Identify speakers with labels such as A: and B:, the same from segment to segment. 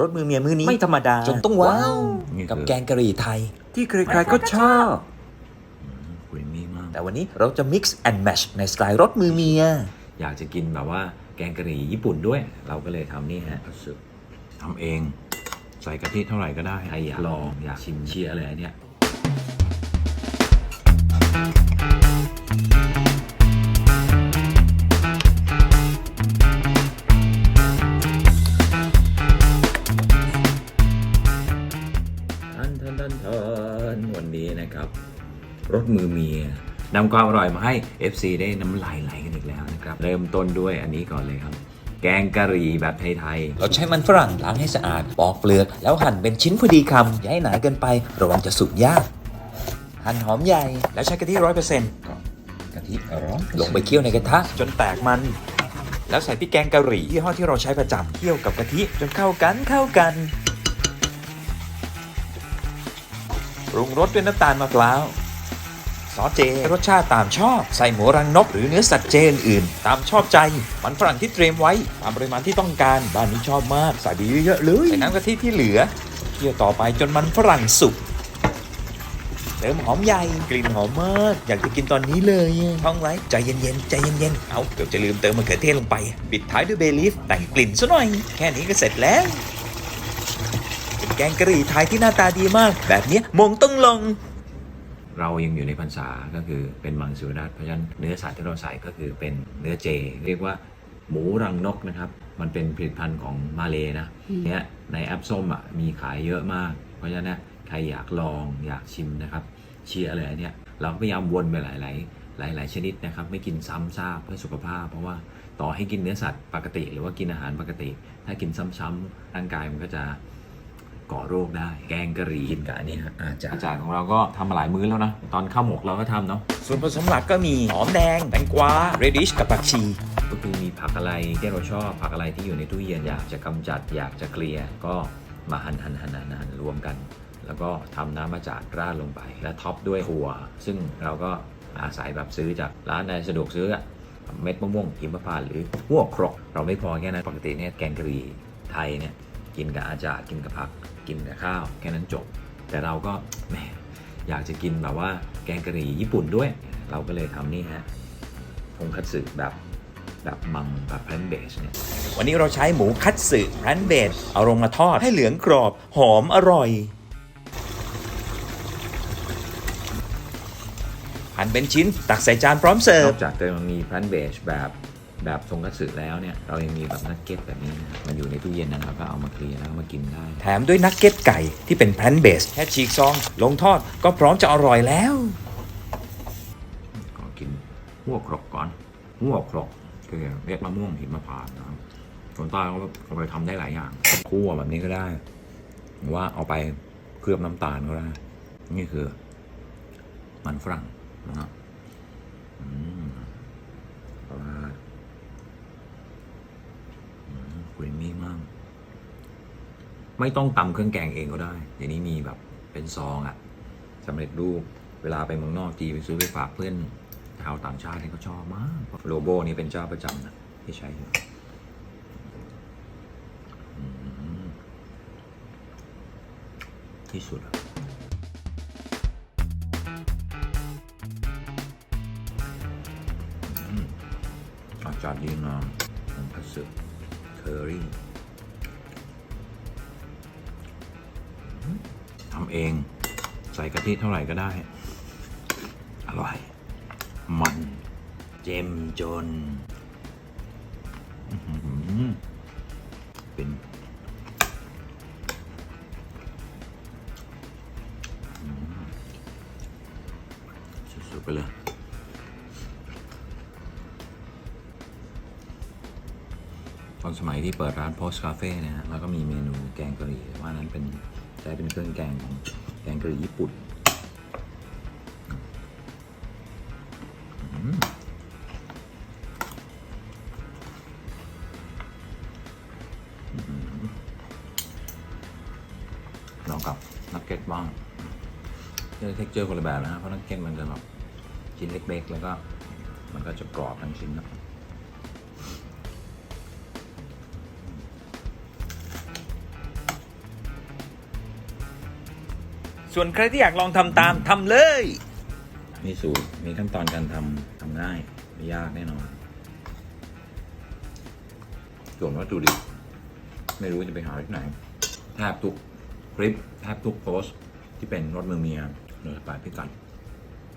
A: รสมือเมียมือนี้ไม่ธรรมดา จนต้องว้าว
B: นี่คือ
A: กับแกงกะหรี่ไทย
B: ที่ใครๆก็ชอบ คุยมีมาก
A: แต่วันนี้เราจะ mix and match ในสไตล์รสมือเมีย
B: อยากจะกินแบบว่าแกงกะหรี่ญี่ปุ่นด้วย เราก็เลยทำนี่ฮะทำเอง ใส่กะทิเท่าไหร่ก็ได้ ใครอยากลองอยากชิมเชียร์อะไรเนี่ย ทันทันทันทันวันนี้นะครับ รถมือเมียนำความอร่อยมาให้ FC ได้น้ำลายไหลกันอีกแล้วนะครับ เริ่มต้นด้วยอันนี้ก่อนเลยครับ แกงกะหรี่แบบไทยๆ
A: เราใช้มันฝรั่งล้างให้สะอาด ปอกเปลือก แล้วหั่นเป็นชิ้นพอดีคำอย่าให้หนาเกินไประวังจะสุกยาก หั่นหอมใหญ่ แล้วใช้กะทิร้อยเปอร์เซ็นต์
B: กะทิร้อน
A: ลงไปเคี่ยวในกระทะจนแตกมัน แล้วใส่พริกแกงกะหรี่ยี่ห้อที่เราใช้ประจำเคี่ยวกับกะทิจนเข้ากันเข้ากัน ปรุงรสด้วยน้ำตาลมะพร้าวซอสเจรสชาติตามชอบใส่หมูรังนกหรือเนื้อสัตว์เจอื่นๆตามชอบใจ มันฝรั่งที่เตรียมไว้ ตามปริมาณที่ต้องการบ้านนี้ชอบมากใส่ไปเยอะๆเลยใส่น้ำกะทิที่เหลือเคี่ยวต่อไปจนมันฝรั่งสุกเติมหอมใหญ่กลิ่นหอมมาก อยากจะกินตอนนี้เลยท่องไว้ใจเย็นๆใจเย็นๆเอาเกือบจะลืมเติมมะเขือเทศลงไป ปิดท้ายด้วยเบลีฟแต่งกลิ่นซะหน่อย แค่นี้ก็เสร็จแล้วเป็น แกงกะหรี่ไทยที่หน้าตาดีมาก แบบเนี้ยมงต้องลง
B: เรายังอยู่ในพรรษาก็คือเป็นมังสวิรัตเพราะฉะนั้นเนื้อสัตว์ที่เราใส่ก็คือเป็นเนื้อเจ เรียกว่าหมูรังนกนะครับ มันเป็นผลิตภัณฑ์ของมาเลนะเนี่ยในแอปส้มอะมีขายเยอะมาก เพราะฉะนั้นเนี่ยใครอยากลองอยากชิมนะครับ เชียร์อะไรเนี่ยเราก็พยายามวนไปหลาย ๆหลาย ๆ ชนิดนะครับ ไม่กินซ้ำซากเพื่อสุขภาพ เพราะว่าต่อให้กินเนื้อสัตว์ปกติ หรือว่ากินอาหารปกติ ถ้ากินซ้ำๆร่างกายมันก็จะ ก่อโรคได้ แกงกะหรี่กินกับอันนี้ฮะอาจารย์อาจารย์ของเราก็ทำมาหลายมื้อแล้วนะ ตอนข้าวหมกเราก็ทำเนาะ
A: ส่วนผสมหลักก็มีหอมแดงแตงกวาเรดิชกับผักชี
B: ก็คือมีผักอะไรที่เราชอบผักอะไรที่อยู่ในตู้เย็นอยากจะกำจัดอยากจะเคลียร์ก็มาหั่นหั่นหั่นหั่นหั่นรวมกัน แล้วก็ทำน้ำมาจากราดลงไปและท็อปด้วยถั่วซึ่งเราก็อาศัยแบบซื้อจากร้านในสะดวกซื้ออะเม็ดมะม่วงหิมพานต์หรือหัวครกเราไม่พอแค่นั้นปกติเนี่ยแกงกะหรี่ไทยเนี่ย กินกับอาจารย์กินกับผัก กินกับข้าวแค่นั้นจบ แต่เราก็แหมอยากจะกินแบบว่าแกงกะหรี่ญี่ปุ่นด้วย เราก็เลยทำนี่ฮะทงคัตสึแบบแบบมังแบบแพลนเบสเนี่ย
A: วันนี้เราใช้หมูคัตสึแพนเบดเอาลงมาทอดให้เหลืองกรอบหอมอร่อยหั่นเป็นชิ้นตักใส่จานพร้อมเสิร์ฟน
B: อกจากจะมีแพลนเบสแบบ แบบทงคัตสึแล้วเนี่ยเรายังมีแบบนักเก็ตแบบนี้นะมันอยู่ในตู้เย็นนะครับก็เอามาเคลียร์แล้วก็มากินได้
A: แถมด้วยนักเก็ตไก่ที่เป็นแพนเบสแค่ฉีกซอง ลงทอดก็พร้อมจะอร่อยแล้ว
B: ก็กินหัวครกก่อนหัวครกคือเรียกมะม่วงหิมพานต์นะครับคนใต้เขาเอาไปทำได้หลายอย่างคั่วแบบนี้ก็ได้ หรือว่าเอาไปเคลือบน้ำตาลก็ได้ นี่คือ มันฝรั่งนะครับอืมปลาอืมคุยมี่มาก ไม่ต้องตำเครื่องแกงเองก็ได้เดี๋ยวนี้มีแบบเป็นซองอะสำเร็จรูปเวลาไปเมืองนอกทีไปซื้อไปฝากเพื่อนชาวต่างชาติที่เขาชอบมากโลโบนี่เป็นเจ้าประจำนะที่ใช้อยู่ที่สุดอะอืมอากาศดีงามของพัสดุเคอรี่ เอง ใส่กะทิเท่าไหร่ก็ได้ อร่อย มัน เจมจน เป็นอืมสุดๆไปเลยตอนสมัยที่เปิดร้านโพสคาเฟ่เนี่ยฮะแล้วก็มีเมนูแกงกะหรี่ว่านั้นเป็น ช้เป็นเครื่องแกงของแกงกะหรี่ญี่ปุ่นลองกับนักเก็ตบ้างเจอเท็กเจอร์คนละแบบนะฮะเพราะนักเก็ตมันจะแบบชิ้นเล็ก ๆ แล้วก็ มันก็จะกรอบทั้งชิ้นนะ
A: ส่วนใครที่อยากลองทำตามทำเลย
B: มีสูตร มีขั้นตอนการทำทำง่าย ไม่ยากแน่นอน ส่วนวัตถุดิบไม่รู้จะไปหาที่ไหนแทบทุกคลิปแทบทุกโพสต์ที่เป็นรถมือเมียเดี๋ยวจะไปพิกัด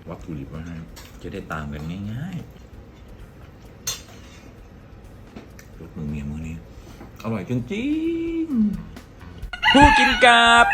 B: วัตถุดิบไว้ให้จะได้ตามกันง่ายๆรถมือเมียมือนี้ อร่อยจริงๆ
A: ผู้กินกับ